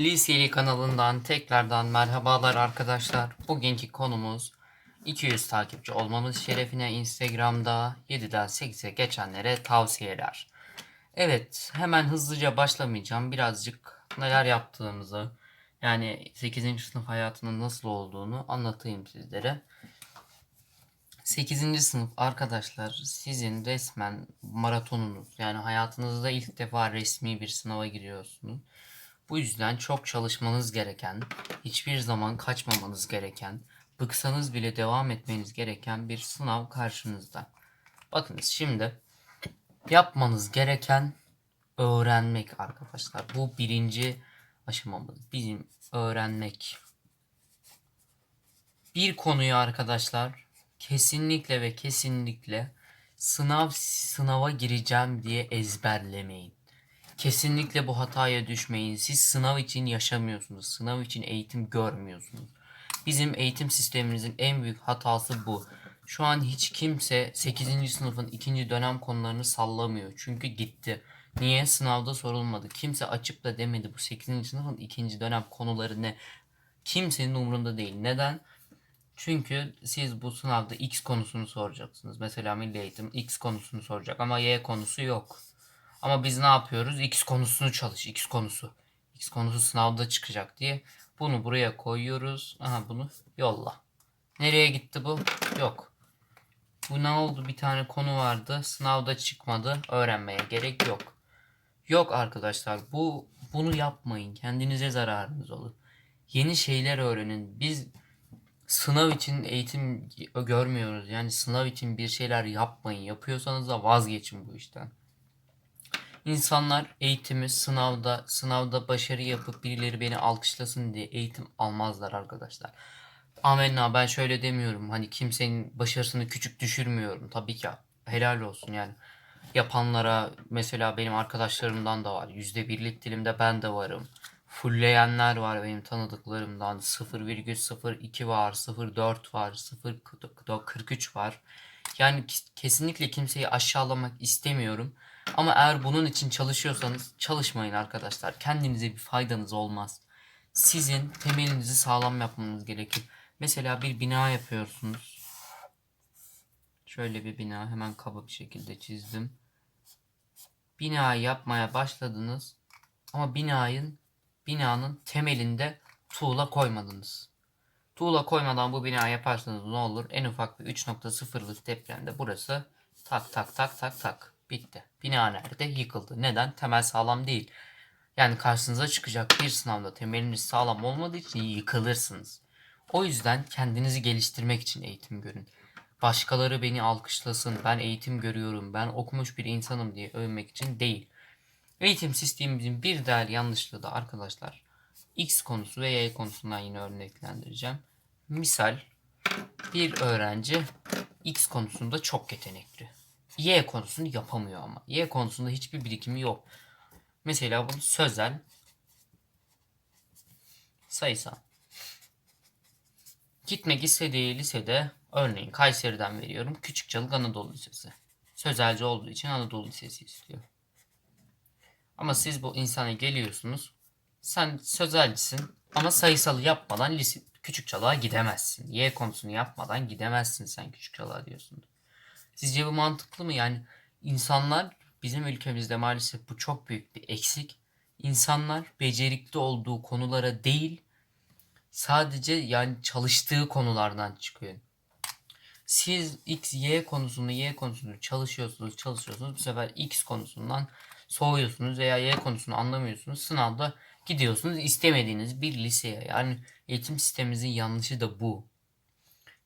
Liseli kanalından tekrardan merhabalar arkadaşlar. Bugünkü konumuz 200 takipçi olmamız şerefine Instagram'da 7'den 8'e geçenlere tavsiyeler. Evet hemen hızlıca başlamayacağım. Birazcık neler yaptığımızı yani 8. sınıf hayatının nasıl olduğunu anlatayım sizlere. 8. sınıf arkadaşlar sizin resmen maratonunuz. Yani hayatınızda ilk defa resmi bir sınava giriyorsunuz. Bu yüzden çok çalışmanız gereken, hiçbir zaman kaçmamanız gereken, bıksanız bile devam etmeniz gereken bir sınav karşınızda. Bakınız şimdi yapmanız gereken öğrenmek arkadaşlar. Bu birinci aşamamız. Bizim öğrenmek. Bir konuyu arkadaşlar kesinlikle ve kesinlikle sınav sınava gireceğim diye ezberlemeyin. Kesinlikle bu hataya düşmeyin. Siz sınav için yaşamıyorsunuz. Sınav için eğitim görmüyorsunuz. Bizim eğitim sistemimizin en büyük hatası bu. Şu an hiç kimse 8. sınıfın ikinci dönem konularını sallamıyor. Çünkü gitti. Niye? Sınavda sorulmadı. Kimse açıp da demedi bu 8. sınıfın ikinci dönem konuları ne? Kimsenin umurunda değil. Neden? Çünkü siz bu sınavda X konusunu soracaksınız. Mesela milli eğitim X konusunu soracak ama Y konusu yok. Ama biz ne yapıyoruz? X konusunu çalış. X konusu. X konusu sınavda çıkacak diye. Bunu buraya koyuyoruz. Aha bunu yolla. Nereye gitti bu? Yok. Bu ne oldu? Bir tane konu vardı. Sınavda çıkmadı. Öğrenmeye gerek yok. Yok arkadaşlar. Bu bunu yapmayın. Kendinize zararınız olur. Yeni şeyler öğrenin. Biz sınav için eğitim görmüyoruz. Yani sınav için bir şeyler yapmayın. Yapıyorsanız da vazgeçin bu işten. İnsanlar eğitimi sınavda sınavda başarı yapıp birileri beni alkışlasın diye eğitim almazlar arkadaşlar. Amenna ben şöyle demiyorum. Hani kimsenin başarısını küçük düşürmüyorum. Tabii ki helal olsun yani. Yapanlara mesela benim arkadaşlarımdan da var. Yüzde birlik dilimde ben de varım. Fullleyenler var benim tanıdıklarımdan. 0,02 var, 0,4 var, 0,43 var. Yani kesinlikle kimseyi aşağılamak istemiyorum. Ama eğer bunun için çalışıyorsanız çalışmayın arkadaşlar. Kendinize bir faydanız olmaz. Sizin temelinizi sağlam yapmanız gerekir. Mesela bir bina yapıyorsunuz. Şöyle bir bina hemen kaba bir şekilde çizdim. Binayı yapmaya başladınız. Ama binanın binanın temelinde tuğla koymadınız. Tuğla koymadan bu bina yaparsanız ne olur? En ufak bir 3.0'lık depremde burası tak tak tak tak tak bitti. Bina nerede? Yıkıldı. Neden? Temel sağlam değil. Yani karşınıza çıkacak bir sınavda temeliniz sağlam olmadığı için yıkılırsınız. O yüzden kendinizi geliştirmek için eğitim görün. Başkaları beni alkışlasın, ben eğitim görüyorum, ben okumuş bir insanım diye övmek için değil. Eğitim sistemimizin bir değer yanlışlığı da arkadaşlar X konusu ve Y konusundan yine örneklendireceğim. Misal bir öğrenci X konusunda çok yetenekli. Y konusunu yapamıyor ama. Y konusunda hiçbir birikimi yok. Mesela bunu sözel sayısal. Gitmek istediği lisede örneğin Kayseri'den veriyorum. Küçükçalık Anadolu Lisesi. Sözelci olduğu için Anadolu Lisesi istiyor. Ama siz bu insana geliyorsunuz. Sen sözelcisin ama sayısalı yapmadan lise, küçük çalığa gidemezsin. Y konusunu yapmadan gidemezsin sen küçük çalığa diyorsun. Sizce bu mantıklı mı? Yani insanlar bizim ülkemizde maalesef bu çok büyük bir eksik. İnsanlar becerikli olduğu konulara değil sadece yani çalıştığı konulardan çıkıyor. Siz X, Y konusunu, Y konusunu çalışıyorsunuz, çalışıyorsunuz. Bu sefer X konusundan soğuyorsunuz veya Y konusunu anlamıyorsunuz. Sınavda gidiyorsunuz istemediğiniz bir liseye. Yani eğitim sistemimizin yanlışı da bu.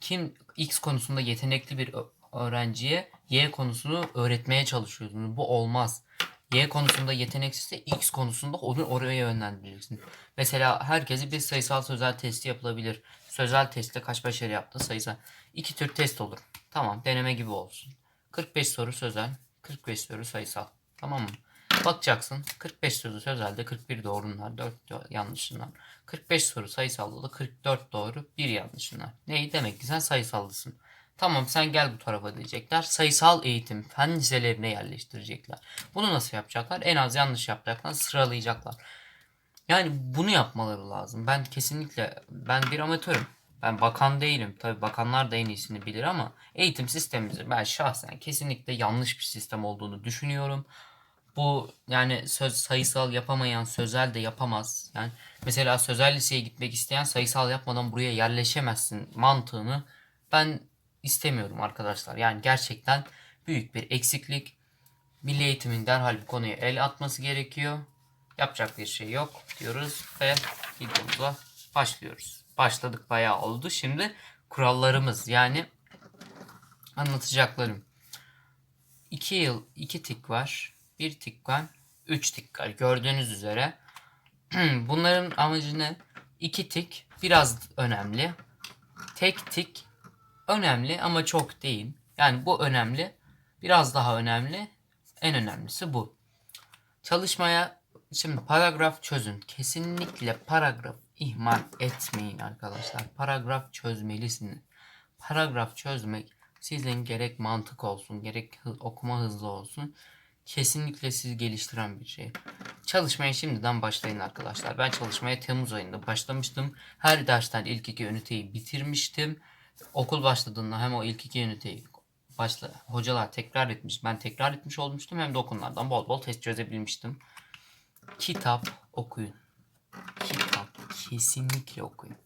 Kim X konusunda yetenekli bir öğrenciye Y konusunu öğretmeye çalışıyorsunuz. Bu olmaz. Y konusunda yeteneksizse X konusunda onu oraya yönlendireceksin. Mesela herkesi bir sayısal sözel testi yapılabilir. Sözel testte kaç başarı yaptı sayısal. İki tür test olur. Tamam deneme gibi olsun. 45 soru sözel, 45 soru sayısal. Tamam mı? Bakacaksın 45 soru sözelde 41 doğrunlar 4 yanlışınlar. 45 soru sayısalda da 44 doğru 1 yanlışınlar. Neyi demek ki sen sayısallısın. Tamam sen gel bu tarafa diyecekler. Sayısal eğitim fen liselerine yerleştirecekler. Bunu nasıl yapacaklar? En az yanlış yapacaklar sıralayacaklar. Yani bunu yapmaları lazım. Ben kesinlikle ben bir amatörüm. Ben bakan değilim. Tabii bakanlar da en iyisini bilir ama eğitim sistemimizi ben şahsen kesinlikle yanlış bir sistem olduğunu düşünüyorum. Bu yani söz sayısal yapamayan sözel de yapamaz. Yani mesela sözel liseye gitmek isteyen sayısal yapmadan buraya yerleşemezsin mantığını ben istemiyorum arkadaşlar. Yani gerçekten büyük bir eksiklik. Milli eğitimin derhal bu konuya el atması gerekiyor. Yapacak bir şey yok diyoruz ve videomuza başlıyoruz. Başladık bayağı oldu. Şimdi kurallarımız yani anlatacaklarım. 2 yıl 2 tik var. 1 tik var. 3 tik var. Gördüğünüz üzere. Bunların amacı ne? 2 tik biraz önemli. Tek tik önemli ama çok değil. Yani bu önemli. Biraz daha önemli. En önemlisi bu. Çalışmaya şimdi paragraf çözün. Kesinlikle paragraf ihmal etmeyin arkadaşlar. Paragraf çözmelisiniz. Paragraf çözmek sizin gerek mantık olsun, gerek okuma hızlı olsun. Kesinlikle sizi geliştiren bir şey. Çalışmaya şimdiden başlayın arkadaşlar. Ben çalışmaya Temmuz ayında başlamıştım. Her dersten ilk iki üniteyi bitirmiştim. Okul başladığında hem o ilk iki üniteyi başla, hocalar tekrar etmiş. Ben tekrar etmiş olmuştum. Hem de okullardan bol bol test çözebilmiştim. Kitap okuyun. Kitap kesinlikle okuyun.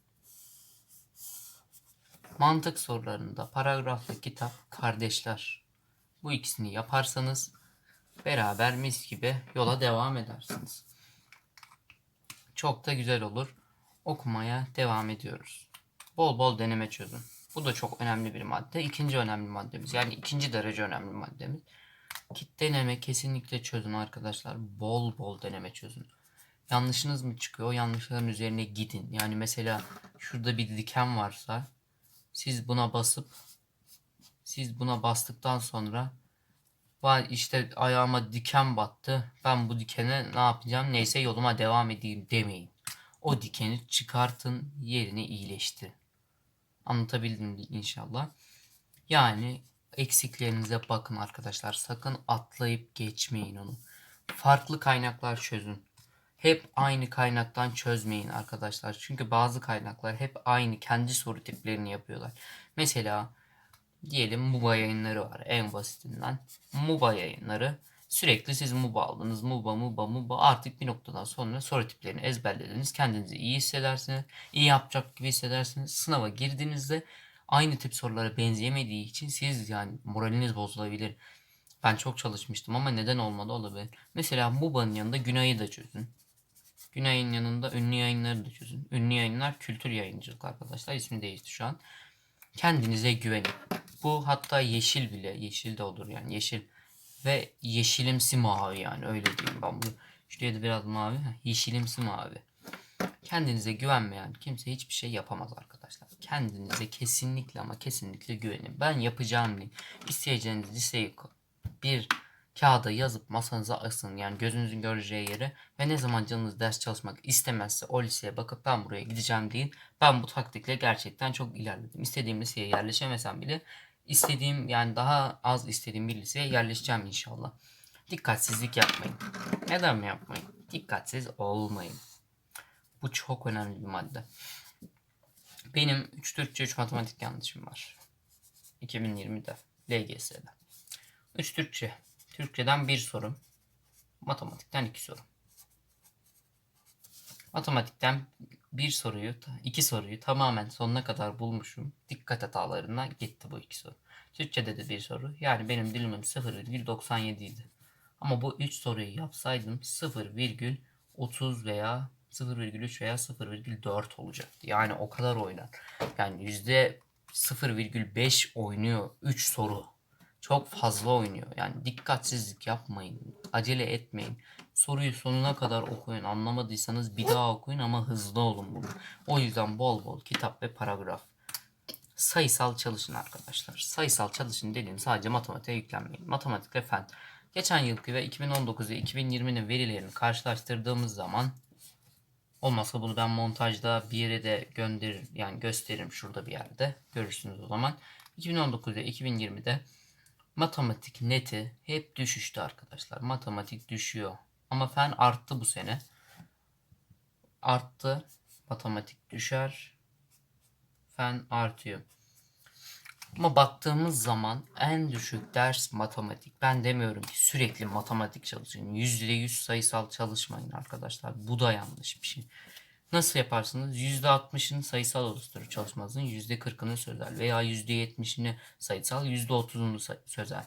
Mantık sorularında paragraflı kitap kardeşler. Bu ikisini yaparsanız beraber mis gibi yola devam edersiniz. Çok da güzel olur. Okumaya devam ediyoruz. Bol bol deneme çözün. Bu da çok önemli bir madde. İkinci önemli maddemiz. Yani ikinci derece önemli maddemiz. Kit deneme kesinlikle çözün arkadaşlar. Bol bol deneme çözün. Yanlışınız mı çıkıyor? O yanlışların üzerine gidin. Yani mesela şurada bir diken varsa siz buna basıp siz buna bastıktan sonra Vay işte ayağıma diken battı. Ben bu dikene ne yapacağım? Neyse yoluma devam edeyim demeyin. O dikeni çıkartın, yerini iyileştirin. Anlatabildim inşallah. Yani eksiklerinize bakın arkadaşlar. Sakın atlayıp geçmeyin onu. Farklı kaynaklar çözün. Hep aynı kaynaktan çözmeyin arkadaşlar. Çünkü bazı kaynaklar hep aynı kendi soru tiplerini yapıyorlar. Mesela diyelim MUBA yayınları var en basitinden. MUBA yayınları sürekli siz MUBA aldınız. MUBA, MUBA, MUBA artık bir noktadan sonra soru tiplerini ezberlediniz. Kendinizi iyi hissedersiniz. iyi yapacak gibi hissedersiniz. Sınava girdiğinizde aynı tip sorulara benzeyemediği için siz yani moraliniz bozulabilir. Ben çok çalışmıştım ama neden olmadı olabilir. Mesela MUBA'nın yanında Günay'ı da çözün. Günay'ın yanında ünlü yayınları da çözün. Ünlü yayınlar kültür yayıncılık arkadaşlar. İsmi değişti şu an. Kendinize güvenin. Bu hatta yeşil bile. Yeşil de olur yani yeşil. Ve yeşilimsi mavi yani öyle diyeyim ben bunu. Şuraya da biraz mavi. Yeşilimsi mavi. Kendinize güvenmeyen kimse hiçbir şey yapamaz arkadaşlar. Kendinize kesinlikle ama kesinlikle güvenin. Ben yapacağım deyin. İsteyeceğiniz liseyi bir kağıda yazıp masanıza asın. Yani gözünüzün göreceği yere ve ne zaman canınız ders çalışmak istemezse o liseye bakıp ben buraya gideceğim deyin. Ben bu taktikle gerçekten çok ilerledim. İstediğim liseye yerleşemesem bile istediğim yani daha az istediğim bir liseye yerleşeceğim inşallah. Dikkatsizlik yapmayın. Neden mi yapmayın? Dikkatsiz olmayın. Bu çok önemli bir madde. Benim 3 Türkçe 3 matematik yanlışım var. 2020'de LGS'de. 3 Türkçe. Türkçeden bir soru. Matematikten iki soru. Matematikten bir soruyu, iki soruyu tamamen sonuna kadar bulmuşum. Dikkat hatalarından gitti bu iki soru. Türkçede de bir soru. Yani benim dilimim 0,97 idi. Ama bu 3 soruyu yapsaydım 0,30 veya 0,3 veya 0,4 olacaktı. Yani o kadar oynar. Yani yüzde 0,5 oynuyor 3 soru. Çok fazla oynuyor. Yani dikkatsizlik yapmayın. Acele etmeyin. Soruyu sonuna kadar okuyun. Anlamadıysanız bir daha okuyun ama hızlı olun bunu. O yüzden bol bol kitap ve paragraf. Sayısal çalışın arkadaşlar. Sayısal çalışın dediğim sadece matematiğe yüklenmeyin. Matematik fen. Geçen yılki ve 2019 ve 2020'nin verilerini karşılaştırdığımız zaman olmazsa bunu ben montajda bir yere de gönderirim. Yani gösteririm şurada bir yerde. Görürsünüz o zaman. 2019 ve 2020'de matematik neti hep düşüştü arkadaşlar. Matematik düşüyor. Ama fen arttı bu sene. arttı. Matematik düşer. Fen artıyor. Ama baktığımız zaman en düşük ders matematik. Ben demiyorum ki sürekli matematik çalışın. %100 sayısal çalışmayın arkadaşlar. Bu da yanlış bir şey. Nasıl yaparsınız? %60'ını sayısal oluşturur çalışmanızın. %40'ını sözel veya %70'ini sayısal, %30'unu say- sözel.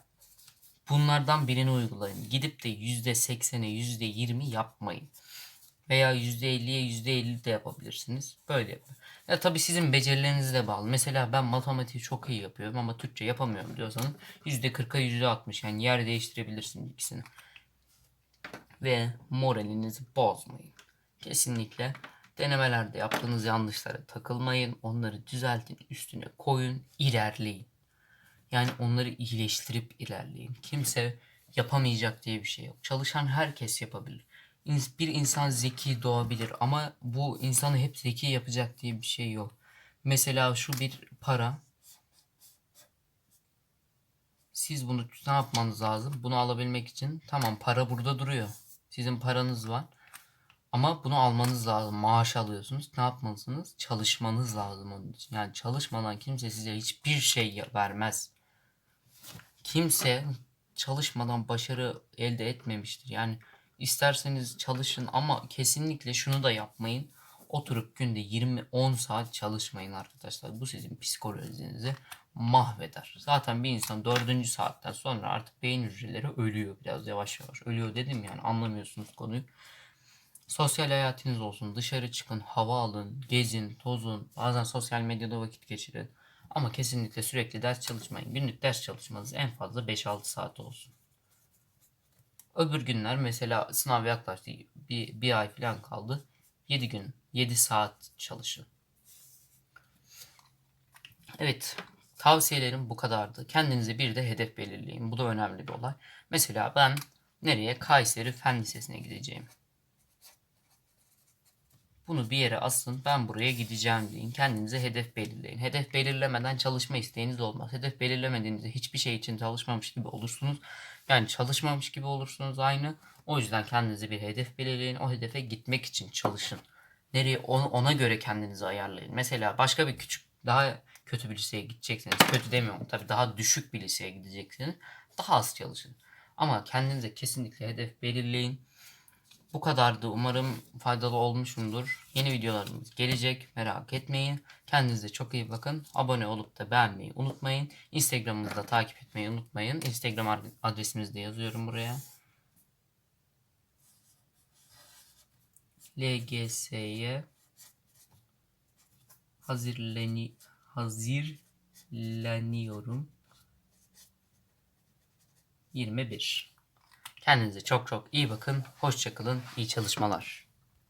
Bunlardan birini uygulayın. Gidip de %80'e %20 yapmayın. Veya %50'ye %50 de yapabilirsiniz. Böyle yapın. Ya tabii sizin becerilerinize bağlı. Mesela ben matematiği çok iyi yapıyorum ama Türkçe yapamıyorum diyorsanız %40'a %60 yani yer değiştirebilirsiniz ikisini. Ve moralinizi bozmayın. Kesinlikle denemelerde yaptığınız yanlışlara takılmayın. Onları düzeltin, üstüne koyun, ilerleyin. Yani onları iyileştirip ilerleyin. Kimse yapamayacak diye bir şey yok. Çalışan herkes yapabilir. Bir insan zeki doğabilir ama bu insanı hep zeki yapacak diye bir şey yok. Mesela şu bir para. Siz bunu ne yapmanız lazım? Bunu alabilmek için tamam para burada duruyor. Sizin paranız var. Ama bunu almanız lazım. Maaş alıyorsunuz. Ne yapmalısınız? Çalışmanız lazım onun için. Yani çalışmadan kimse size hiçbir şey vermez. Kimse çalışmadan başarı elde etmemiştir. Yani isterseniz çalışın ama kesinlikle şunu da yapmayın. Oturup günde 20-10 saat çalışmayın arkadaşlar. Bu sizin psikolojinizi mahveder. Zaten bir insan 4. saatten sonra artık beyin hücreleri ölüyor biraz yavaş yavaş. Ölüyor dedim yani anlamıyorsunuz konuyu. Sosyal hayatınız olsun. Dışarı çıkın, hava alın, gezin, tozun. Bazen sosyal medyada vakit geçirin. Ama kesinlikle sürekli ders çalışmayın. Günlük ders çalışmanız en fazla 5-6 saat olsun. Öbür günler mesela sınav yaklaştı. Bir, bir ay falan kaldı. 7 gün, 7 saat çalışın. Evet, tavsiyelerim bu kadardı. Kendinize bir de hedef belirleyin. Bu da önemli bir olay. Mesela ben nereye? Kayseri Fen Lisesi'ne gideceğim. Bunu bir yere asın. Ben buraya gideceğim deyin. Kendinize hedef belirleyin. Hedef belirlemeden çalışma isteğiniz olmaz. Hedef belirlemediğinizde hiçbir şey için çalışmamış gibi olursunuz. Yani çalışmamış gibi olursunuz aynı. O yüzden kendinize bir hedef belirleyin. O hedefe gitmek için çalışın. Nereye ona, göre kendinizi ayarlayın. Mesela başka bir küçük daha kötü bir liseye gideceksiniz. Kötü demiyorum tabii daha düşük bir liseye gideceksiniz. Daha az çalışın. Ama kendinize kesinlikle hedef belirleyin. Bu kadardı. Umarım faydalı olmuşumdur. Yeni videolarımız gelecek. Merak etmeyin. Kendinize çok iyi bakın. Abone olup da beğenmeyi unutmayın. Instagram'ımızda takip etmeyi unutmayın. Instagram ad- adresimizi de yazıyorum buraya. LGS'ye hazırlani hazırlanıyorum. 21. Kendinize çok çok iyi bakın. Hoşçakalın. İyi çalışmalar.